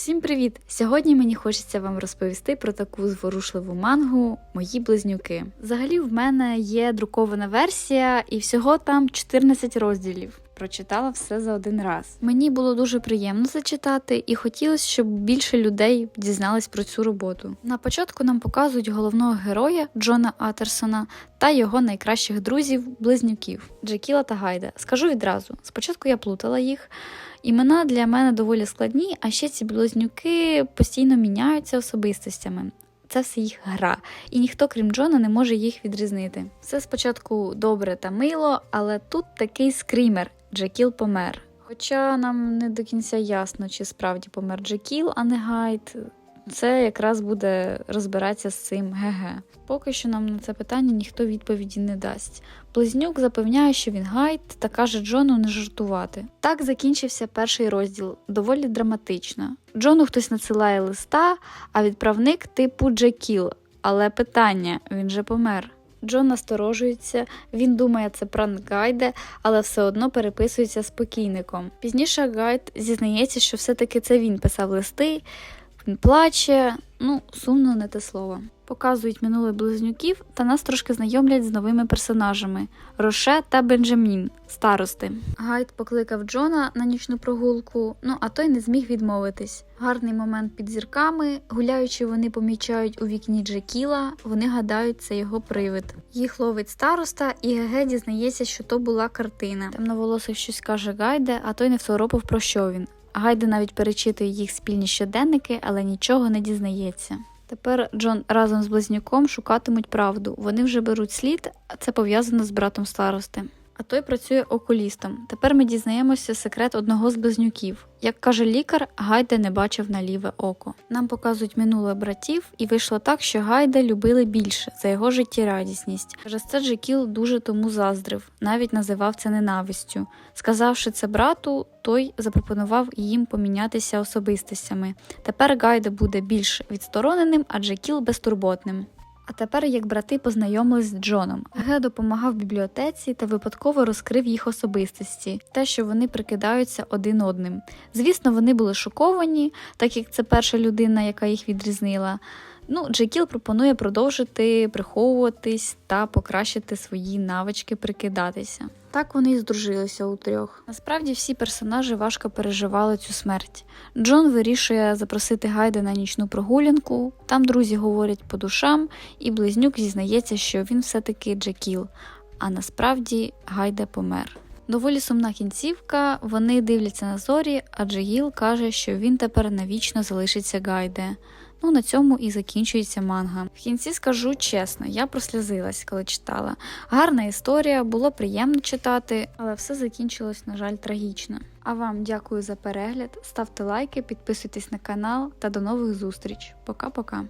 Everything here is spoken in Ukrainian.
Всім привіт! Сьогодні мені хочеться вам розповісти про таку зворушливу мангу Мої близнюки. Взагалі, в мене є друкована версія, і всього там 14 розділів. Прочитала все за один раз. Мені було дуже приємно зачитати, і хотілося, щоб більше людей дізнались про цю роботу. На початку нам показують головного героя Джона Атерсона та його найкращих друзів близнюків Джекіла та Гайда. Скажу відразу: спочатку я плутала їх. Імена для мене доволі складні, а ще ці близнюки постійно міняються особистостями. Це все їх гра, і ніхто, крім Джона, не може їх відрізнити. Все спочатку добре та мило, але тут такий скрімер Джекіл помер. Хоча нам не до кінця ясно, чи справді помер Джекіл, а не Гайд. Це якраз буде розбиратися з цим ГГ. Поки що нам на це питання ніхто відповіді не дасть. Близнюк запевняє, що він гайд, та каже Джону не жартувати. Так закінчився перший розділ, доволі драматично. Джону хтось надсилає листа, а відправник типу Джекіл. Але питання він же помер. Джон насторожується, він думає, це пранк Гайде, але все одно переписується з покійником. Пізніше Гайд зізнається, що все-таки це він писав листи, він плаче, ну, сумно не те слово. Показують минуле близнюків та нас трошки знайомлять з новими персонажами Роше та Бенджамін, старости. Гайд покликав Джона на нічну прогулку, ну а той не зміг відмовитись. Гарний момент під зірками. Гуляючи, вони помічають у вікні Джекіла, вони гадають, це його привид. Їх ловить староста, і ГГ дізнається, що то була картина. Темноволосий щось каже Гайде, а той не второпав про що він. Гайде навіть перечитує їх спільні щоденники, але нічого не дізнається. Тепер Джон разом з близнюком шукатимуть правду. Вони вже беруть слід, а це пов'язано з братом старости. А той працює окулістом. Тепер ми дізнаємося секрет одного з близнюків. Як каже лікар, Гайде не бачив на ліве око. Нам показують минуле братів, і вийшло так, що Гайде любили більше за його життєрадісність. Через це Джекіл дуже тому заздрив, навіть називав це ненавистю. Сказавши це брату, той запропонував їм помінятися особистостями. Тепер Гайде буде більш відстороненим, а Джекіл безтурботним. А тепер, як брати познайомились з Джоном, Ге допомагав бібліотеці та випадково розкрив їх особистості, те, що вони прикидаються один одним. Звісно, вони були шоковані, так як це перша людина, яка їх відрізнила. Ну, Джекіл пропонує продовжити приховуватись та покращити свої навички прикидатися. Так вони і здружилися у трьох. Насправді всі персонажі важко переживали цю смерть. Джон вирішує запросити Гайда на нічну прогулянку. Там друзі говорять по душам, і близнюк зізнається, що він все-таки Джекіл, а насправді Гайда помер. Доволі сумна кінцівка. Вони дивляться на зорі, а Джегіл каже, що він тепер навічно залишиться Гайде. Ну, на цьому і закінчується манга. В кінці скажу чесно, я прослізилась, коли читала. Гарна історія, було приємно читати, але все закінчилось, на жаль, трагічно. А вам дякую за перегляд, ставте лайки, підписуйтесь на канал та до нових зустріч. Пока-пока.